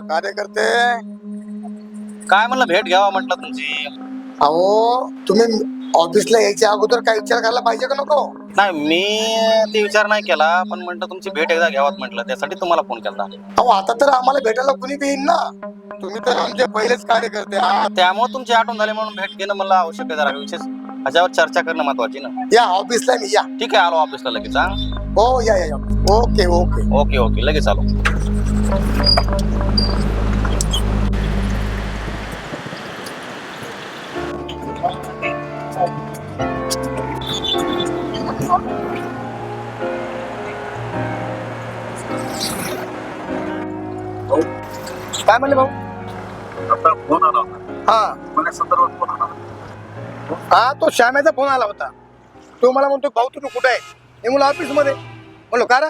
कार्यकर्ते. काय म्हणलं भेट घ्यावा म्हटलं तुमची? अहो तुम्ही ऑफिसला यायच्या अगोदर काय विचार करायला पाहिजे का नको? नाही मी ते विचार नाही केला पण म्हटलं तुमची भेट एकदा घ्यावात म्हटलं त्यासाठी तुम्हाला फोन केला अहो आता तर आम्हाला भेटायला कुणी बी येईन ना? तुम्ही तर आमचे पहिलेच कार्यकर्ते आहात. त्यामुळे तुमची आठवण झाली म्हणून भेट घेणं मला आवश्यक आहे विशेष ह्याच्यावर चर्चा करणं महत्वाची ना. या ऑफिसला मी या. ठीक आहे आलो ऑफिसला लगेच हा. हो या या या. Okay okay. ओके ओके लगेच आलो. काय म्हणले भाऊ? आता फोन आला होता. हा. मला संदर्भात फोन आला होता. हा तो श्यामेचा फोन आला होता. तो मला म्हणतो भाऊ तुम्ही कुठे आहे? मी म्हणलं ऑफिसमध्ये म्हणलो का रे?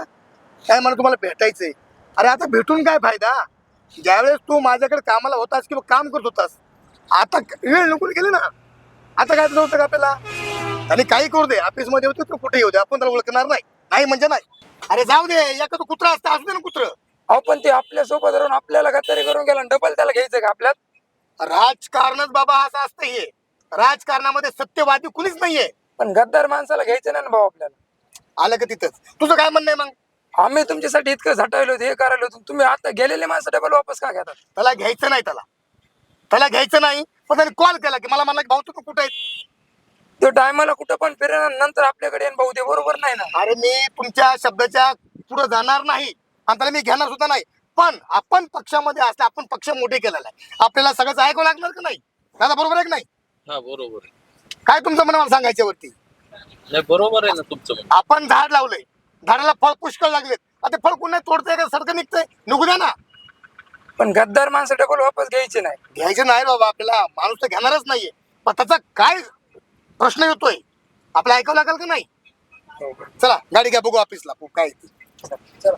काय मला तुम्हाला भेटायचंय. अरे आता भेटून काय फायदा? ज्यावेळेस तू माझ्याकडे कामाला होतास किंवा काम करत होतास आता वेळ नको गेले ना. आता काय होतं का आपल्याला? आणि काही करू दे ऑफिसमध्ये होते तू कुठे येऊ दे आपण त्याला ओळखणार नाही. नाही म्हणजे नाही. अरे जाऊ दे एखादं कुत्रा असतं असू दे ना कुत्र. अहो पण ते आपल्यासोबत राहून आपल्याला गद्दारी करून गेला डबल त्याला घ्यायचं का आपल्यात? राजकारणच बाबा असं असतं हे. राजकारणामध्ये सत्यवादी कुणीच नाहीये. पण गद्दार माणसाला घ्यायचं नाही ना भाऊ आपल्याला. आलं का तिथंच? तुझं काय म्हणणं आहे मग? आम्ही तुमच्यासाठी इतकं झटावलं होतं हे करायला होतं. तुम्ही आता गेलेले माणसं डबल वापस का घेतात? त्याला घ्यायचं नाही त्याला. त्याला घ्यायचं नाही पण त्याने कॉल केला की मला म्हणला की भाऊ तुम्ही कुठे आहेत तो टायमाला कुठं पण फिरणार नंतर आपल्याकडे येईन भाऊ ते बरोबर नाही ना. अरे मी तुमच्या शब्दाच्या पुढे जाणार नाही आणि त्याला मी घेणार सुद्धा नाही. पण आपण पक्षामध्ये असले आपण पक्ष मोठे केलेला आहे. आपल्याला सगळंच ऐकावं लागणार का नाही? दादा बरोबर आहे की नाही? हा बरोबर आहे. काय तुमचं म्हणणं मला सांगायच्या वरती? नाही बरोबर आहे ना तुमचं म्हणणं. आपण झाड लावलंय. झाडाला फळ पुष्कळ लागलेत. आता फळ कुठे तोडतंय का? सडकं निघतंय. निघू द्या ना. पण गद्दार माणसं डबल वापस घ्यायचे नाही. घ्यायचं नाही बाबा आपल्याला. माणूस तर घेणारच नाहीये. पण त्याचा काय प्रश्न येतोय? आपलं ऐकावं लागेल का नाही? चला गाडी घ्या बघू ऑफिसला काय. चला.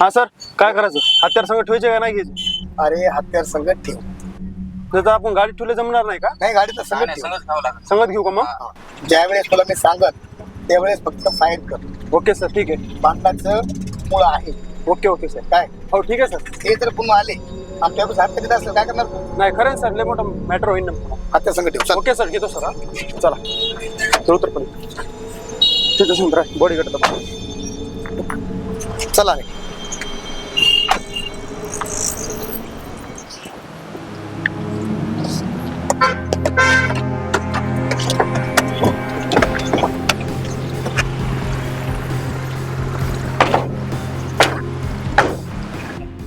हा सर काय करायचं? हत्यार संगत ठेवायचे का नाही घ्यायचे? अरे हत्यार संगत ठेव. तर आपण गाडी ठेवले जमणार नाही का? नाही गाडीचं नाही, संगत नाही, ठेव. संगत घेऊ का मग? हा. ज्यावेळेस तुला मी सांगत त्यावेळेस फक्त फायर कर. ओके सर ठीक आहे. बांधण्याचं मुळ आहे. Okay okay sir. काय? हो ठीक आहे सर. ते जर पुन्हा आले. असलं काय करणार? तू? नाही खरं आहे सर लय मोठा मॅटर होईल ना हत्यार संगत ठेव चल. ओके सर घेतो सर हा. चला. चल तर पण. तिथं सुंदर बॉडी करतो चला रे.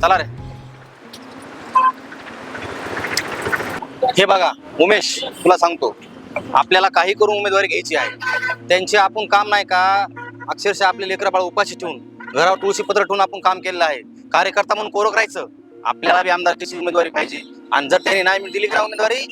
चला रे. हे बघा उमेश तुला सांगतो. आपल्याला काही करून उमेदवारी घ्यायची आहे. त्यांचे आपण काम नाही का अक्षरशः आपले लेकरं बाळ उपाशी ठेवून घरावर तुळशी पत्र ठेवून आपण काम केलेलं आहे. कार्यकर्ता म्हणून कोरक राहायचं आपल्याला बी आमदारकीची उमेदवारी पाहिजे? आणि जर त्यांनी नाही दिली का उमेदवारी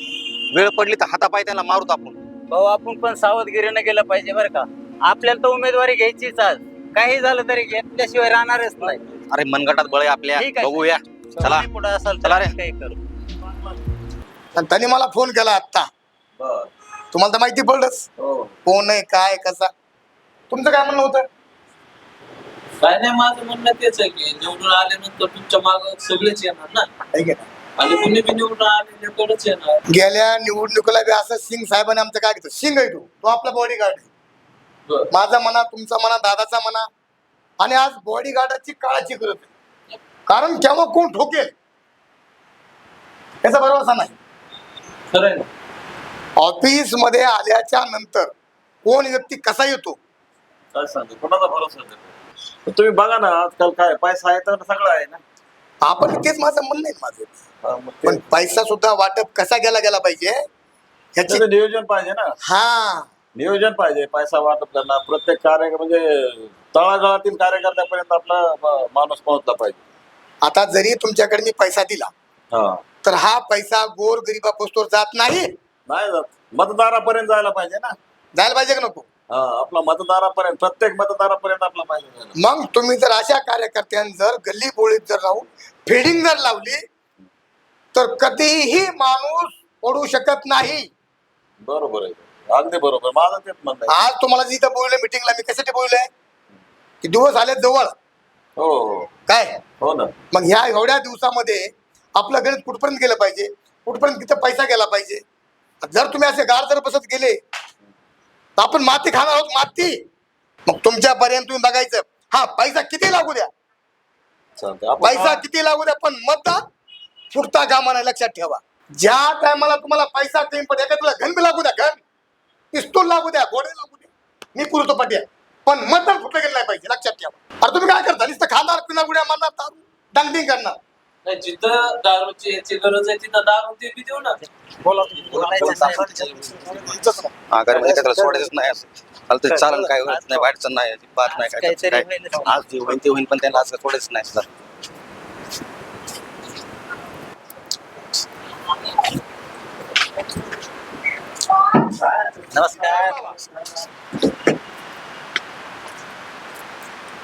वेळ पडली तर हातापाय त्यांना मारूत आपण. भाऊ आपण पण सावधगिरीनं गेलं पाहिजे बरं का. आपल्याला तर उमेदवारी घ्यायचीच आज. काही झालं तरी घेतल्याशिवाय राहणारच नाही. अरे मनगटात बळ आहे आपल्या. बघूया. चला. पुढे असाल चला रे. काही करू. आणि त्याने मला फोन केला आत्ता. तुम्हाला तर माहिती पडलंच. कोण आहे काय कसा? तुमचं काय म्हणणं होतं? काय नाही माझं म्हणणं तेच आहे की निवडून आल्यानंतर तुमच्या माग सगळेच येणार ना? आणि कुणी बी निवडून आलेल्याकडेच येणार. गेल्या निवडणुकीला बी असं सिंग साहेबांनी आमचं काय घेतलं सिंग आहे तू. तो आपला बॉडी गार्ड आहे. माझा म्हणा तुमचा म्हणा दादाचा म्हणा. आणि आज बॉडी गार्डाची काळाची गरज आहे. कारण केव्हा कोण ठोकेल? याचा भरोसा नाही. ऑफिसमध्ये आल्याच्यानंतर कोण व्यक्ती कसा येतो? काय सांगतो कोणाचा भरोसा नाही? तुम्ही बघा ना आजकाल काय पैसा आहे तर सगळं आहे ना. आपण तेच माझं म्हणणं आहे माझं. हा, मग ते- पण पैसा सुद्धा वाटप कसा गेला गेला पाहिजे? ह्याची त्याचं नियोजन पाहिजे ना. हा. नियोजन पाहिजे पैसा वाटप करणं प्रत्येक कार्य म्हणजे तळागाळातील कार्यकर्त्यापर्यंत आपला माणूस पोहोचला पाहिजे. आता जरी तुमच्याकडे मी पैसा दिला हा. तर हा पैसा गोर गरीबा पोस्टवर जात नाही. नाही जात. मतदारापर्यंत जायला पाहिजे ना. जायला पाहिजे का नको? हा आपला मतदारापर्यंत प्रत्येक मतदारापर्यंत आपला पाहिजे जायला. मग तुम्ही जर अशा कार्यकर्त्यांनी जर गल्ली बोळीत जर राहून फिडिंग जर लावली तर कधीही माणूस पडू शकत नाही. बरोबर आहे. अगदी बरोबर. माझं तेच म्हणणं आहे. आज तुम्हाला जिथं बोलले मिटिंगला मी कशासाठी बोललोय? की दिवस आले जवळ. हो हो. काय? हो ना. मग ह्या एवढ्या दिवसामध्ये आपलं गणित कुठपर्यंत गेलं पाहिजे? कुठपर्यंत तिथं पैसा गेला पाहिजे? जर तुम्ही असे गार जर बसत गेले तर आपण माती खाणार आहोत माती. मग तुमच्यापर्यंत तुम्ही बघायचं. हा पैसा किती लागू द्या? पैसा किती लागू द्या? पण मतदान फुटता कामा नाही लक्षात ठेवा. ज्या टायमाला तुम्हाला पैसा कमी पडेल का तुला घन बी लागू द्या घन. पिस्तूल लागू द्या घोडे लागू द्या. मी पुरतो पट्या. पण मतदान फुटलं गेलं नाही पाहिजे लक्षात ठेवा. अरे तुम्ही काय करता? नुसतं खाणार पिणार गुड्या मारणार दारू डांगडिंग करणार. नाही, जिथं दारूची याची गरज आहे तिथं दारू ते बी देऊ ना. आगारी काय त्याला सोडायचंच नाही असं. चालन काय? होत नाही वाईटचं नाही बात नाही काय काहीतरी काय. आज जे होईन ते होईन पण त्यांना आज सोडायचं नाही सर. नमस्कार.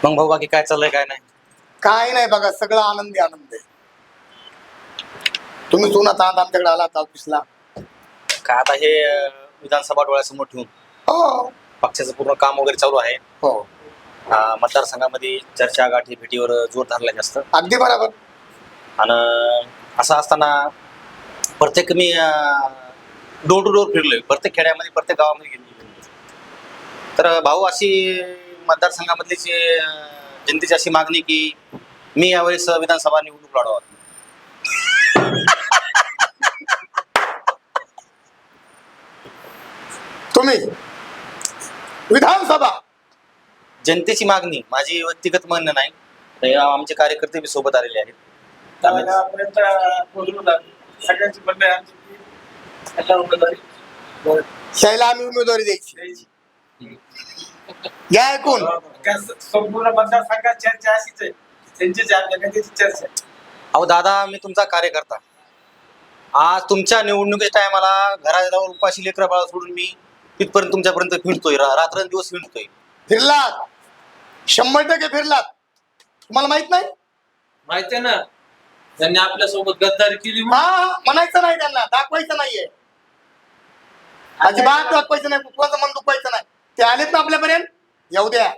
मग भाऊ बाकी काय चाललंय काय नाही? काय नाही बघा सगळं आनंदी आनंद. आहे तुम्ही सोनात आहात आमच्याकडे आलात ऑफिसला काय आता हे अं, विधानसभा डोळ्यासमोर ठेवून. हो. पक्षाचं पूर्ण काम वगैरे चालू आहे. हो. अं, मतदारसंघामध्ये चर्चा गाठी भेटीवर जोर धरला जास्त. अगदी बरोबर. आणि असं असताना प्रत्येक मी डोर टू डोर फिरलोय. प्रत्येक खेड्यामध्ये प्रत्येक गावामध्ये गेलो तर भाऊ अशी मतदारसंघामधली जी अं, जनतेची अशी मागणी की मी यावेळेस विधानसभा निवडणूक लढवा तुम्ही विधानसभा जनतेची मागणी माझी व्यक्तिगत म्हणणं नाही तर आमचे कार्यकर्ते बी सोबत आलेले आहेत. सगळ्यांची म्हणणं आहे आमची की उमेदवारी शाळेला आम्ही उमेदवारी द्यायची द्यायची. घ्या ऐकून त्या संपूर्ण मतदारसंघात चर्चा अशीच आहे त्यांचीच आहे, आपल्या नेत्याची चर्चा आहे. अहो दादा मी तुमचा कार्यकर्ता आज तुमच्या निवडणुकीच्या टायमाला घराजवळ उपाशी लेकरं बाळा सोडून मी तिथपर्यंत तुमच्यापर्यंत फिरतोय रात्रंदिवस फिरतोय. फिरलात. शंभर टक्के फिरलात. तुम्हाला माहीत नाही? माहिती आहे ना? त्यांनी आपल्यासोबत गद्दारी केली म्हणून. हा म्हणायचं नाही त्यांना. दाखवायचं नाहीये. अजिबात दाखवायचं नाही. कुठवाचं मन दुखवायचं नाही. ते आलेत ना आपल्यापर्यंत? येऊ द्या.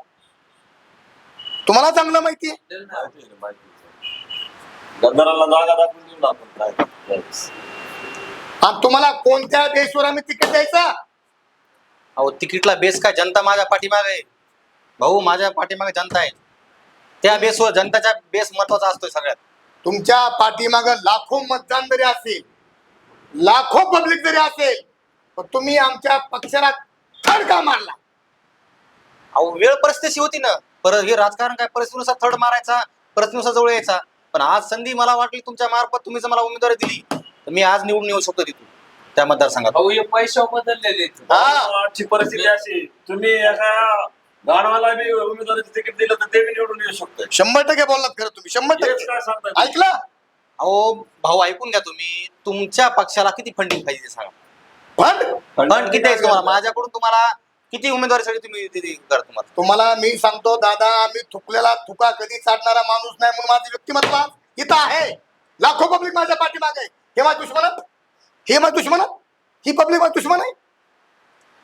तुम्हाला चांगलं माहितीये? माहिती आहे. गद्दाराला जागा दाखवून काय आणि तुम्हाला कोणत्या बेसवर आम्ही तिकीट द्यायचा? अहो तिकीटला बेस काय? जनता माझ्या पाठीमागे आहे. भाऊ माझ्या पाठीमागे जनता आहे. त्या बेसवर जनताचा बेस महत्त्वाचा असतोय सगळ्यात. तुमच्या पाठीमाग लाखो मतदान जरी असेल लाखो पब्लिक जरी असेल पण तुम्ही आमच्या पक्षाला थड का मारला. अहो वेळ परिस्थिती होती ना. परत हे राजकारण काय? परिस्थितीनुसार थर्ड मारायचा परिस्थितीनुसार जवळ यायचा. पण आज संधी मला वाटली तुमच्या मार्फत तुम्ही जर मला उमेदवारी दिली तर मी आज निवडून येऊ शकतो तिथून. त्या मतदारसंघात. भाऊ हे पैसे बदललेले. हा. आजची परिस्थिती अशी तुम्ही एका गाडवाला बी उमेदवारीचं तिकीट दिलं तर ते बी निवडून येऊ शकतो शंभर टक्के बोललात खरं तुम्ही. शंभर टक्के. काय सांगताय ऐकलं? अहो भाऊ ऐकून घ्या तुम्ही. तुमच्या पक्षाला किती फंडिंग पाहिजे ते सांगा. पण फंड किती आहे तुम्हाला? माझ्याकडून तुम्हाला किती उमेदवारीसाठी तुम्ही करा तुम्हाला? तुम्हाला मी सांगतो दादा मी थुकलेला थुका कधी चाटणारा माणूस नाही म्हणून माझं व्यक्तिमत्व आज इथं आहे. लाखो पब्लिक माझ्या पाठीमागे आहे. हे माझ्या दुश्मन हे माझ्या दुश्मन? ही पब्लिक माझी दुश्मन आहे?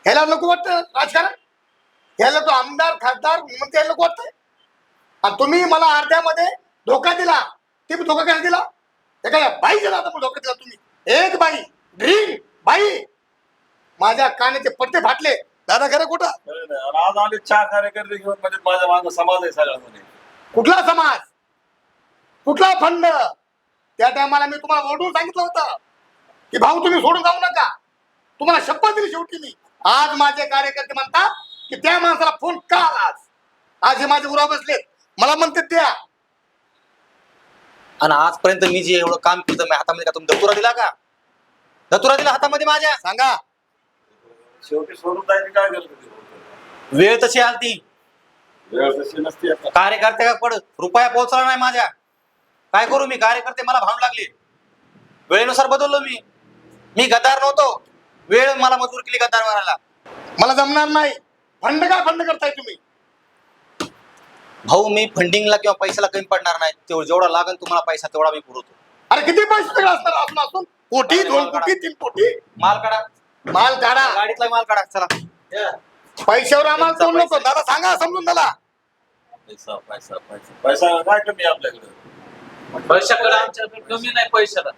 ह्याला नको वाटतं राजकारण? ह्याला तो आमदार खासदार म्हणते ह्याला नको वाटतंय? आणि तुम्ही मला अर्ध्यामध्ये धोका दिला. ते बी धोका काय दिला? एखाद्या बाई दिला आता धोका दिला तुम्ही. एक बाई ड्रीम बाई. माझ्या कानाचे पट्टे फाटले. दादा खरं कुठं? आज आले चार कार्यकर्ते घेऊन म्हणजे माझ्या मागं समाज आहे सगळ्यामध्ये. कुठला समाज? कुठला फंड? त्या टायमाला मी तुम्हाला ओरडून सांगितलं होतं. की भाऊ तुम्ही सोडून जाऊ नका. तुम्हाला शपथ दिली शेवटी मी. आज माझे कार्यकर्ते म्हणतात की त्या माणसाला फोन का आला आज आज हे माझे उरा बसलेत. मला म्हणते द्या. आणि आजपर्यंत मी जे एवढं काम केलं मी हातामध्ये का तुम्ही दतुरा दिला का? दतुरा दिला हातामध्ये माझ्या? सांगा. शेवटी सोडून जायची काय गरज वेळ तशी आलती. वेळ तशी नसते आता. कार्यकर्ते का पड रुपया पोहोचला नाही माझ्या. काय करू मी? कार्यकर्ते मला भांडू लागले. वेळेनुसार बदललो मी. मी गद्दार नव्हतो. वेळ मला मजूर केली गद्दार मारायला. मला जमणार नाही. फंड काय फंड करताय तुम्ही? भाऊ मी फंडिंगला किंवा पैशाला कमी पडणार नाही. तेवढं जेवढा लागेल तुम्हाला पैसा तेवढा मी पुरवतो. अरे किती पैसे सगळं असणार असून असून? कोटी दोन कोटी तीन कोटी माल काढा. माल काढा. गाडीतला माल काढा चला. पैशावर आम्हाला तोड नको. दादा सांगा समजून त्याला. पैसा पैसा पैसा. पैसा काय कमी आपल्याकडे? पैशाकडे आमच्याकडे कमी नाही पैशाला.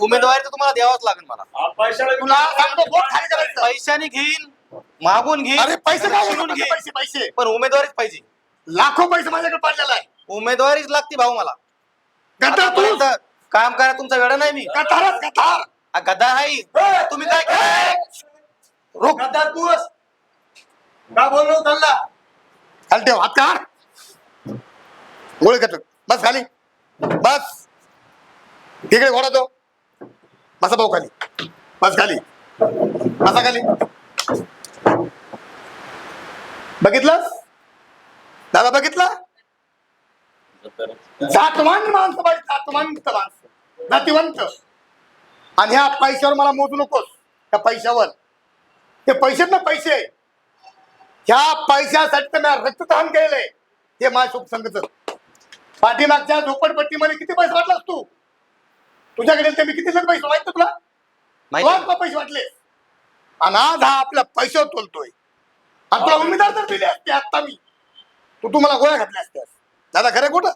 उमेदवारी तर तुम्हाला द्यावाच लागेल मला. हा, तुला विकली सांगतो बोट खाली करायचं पैशाने घेईन मागून घेईन अरे पैसे काय शिरून पैसे पैसे पैसे. पण उमेदवारीच पाहिजे. लाखो पैसे माझ्याकडे पडलेला आहे उमेदवारीच लागते भाऊ मला. गद्दार तू! आतापर्यंत काम करा तुमचा वेळ नाही मी. आ, गद्दार आहे. तुम्ही काय केलंय? रोख गद्दार का बोललो ठेव हात काढ. गोळी बस खाली. बस. तिकडे घोडा तो. बसा भाऊ खाली. बस खाली. बसा खाली. बघितलंस? दादा बघितला? जातवंत माणसं बाई जातवंत माणसं. जातीवंत. आणि ह्या पैशावर मला मोजू नकोस. त्या पैशावर. ते पैसे ना पैसे. ह्या पैशासाठी तर मी रक्तदान केलंय. हे माझ्या शुभ संगत पाठीमागच्या झोपडपट्टीमध्ये किती पैसे वाटलास तू? तुझ्याकडे ते मी किती जण पैसे माहीत तुला? माहिती पैसे वाटले. आणि आज हा आपल्या पैशावर तोलतोय. आणि तुला उमेदवार तर दिले असते आता मी. तू तुम्हाला गोळ्या घातल्या असत्यास दादा खरं कुठं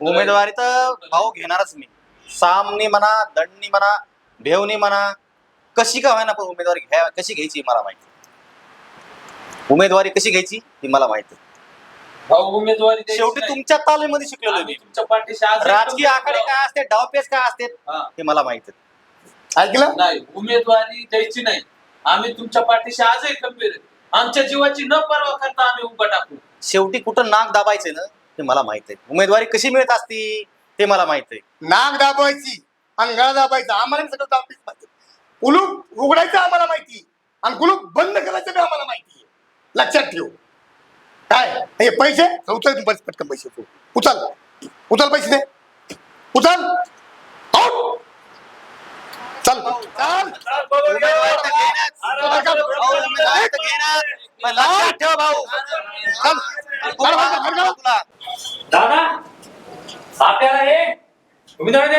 उमेदवारी तर भाऊ घेणारच मी. सामनी म्हणा दंडनी म्हणा भेवनी म्हणा कशी का होईना पण उमेदवारी घ्या कशी घ्यायची मला माहिती. उमेदवारी कशी घ्यायची ही मला माहिती. उमेदवारी शेवटी. तुमच्या तालीमध्ये शिकलेलो मी. तुमच्या पाठीशी आज राजकीय आकडे काय असते डावपेच काय असते हा. मला माहिती ऐकलं? नाही उमेदवारी द्यायची नाही. आम्ही तुमच्या पाठीशी आजही खंबीर आहे. आमच्या जीवाची न पर्वा करता आम्ही उभा टाकू. शेवटी कुठं नाक दाबायचंय ना ते मला माहीत आहे. उमेदवारी कशी मिळत असती ते मला माहीत आहे. नाक दाबायची आणि गळा दाबायचा आम्हाला सगळं दाबलीच पाहिजे कुलूप उघडायचं आम्हाला माहिती आणि कुलूप बंद करायचं आम्हाला माहिती आहे. लक्षात ठेव. काय? हे पैसे? उचल पैसे पटकन पैसे. तू उचल. उचल पैसे दे उचल. आउट. चल. चल उमेदवारी